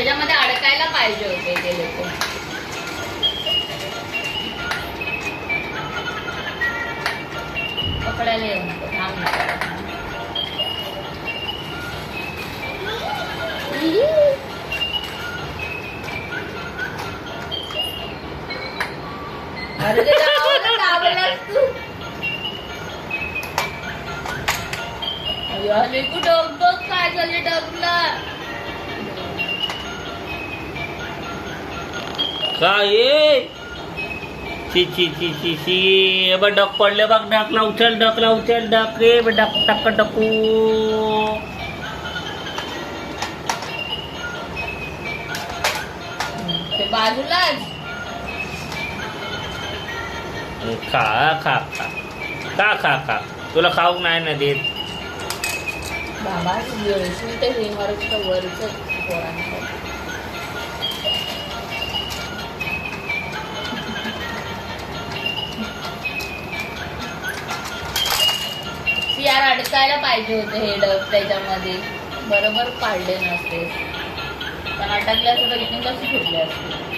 त्याच्यामध्ये अडकायला पाहिजे होते ते लोक. पकडायला येऊन थांब अरे तू. अयो कुठं बघ काय झाले डबला? काय ए? ची ची ची ची ची ए बघ डक पडले बघ डकला उचल डकला उचल डक रे बघ, डक टक टकू ते बाजूलाच खा खा खा खा खा खा तुला खाऊक नाही ना देत बाबा येळशी ते हेमारच्या वरच यार अडकायला पाहिजे होते हे डब त्याच्यामध्ये. बरोबर काढले नसते. पण अटकले असते तर इथून कसं सुटले असते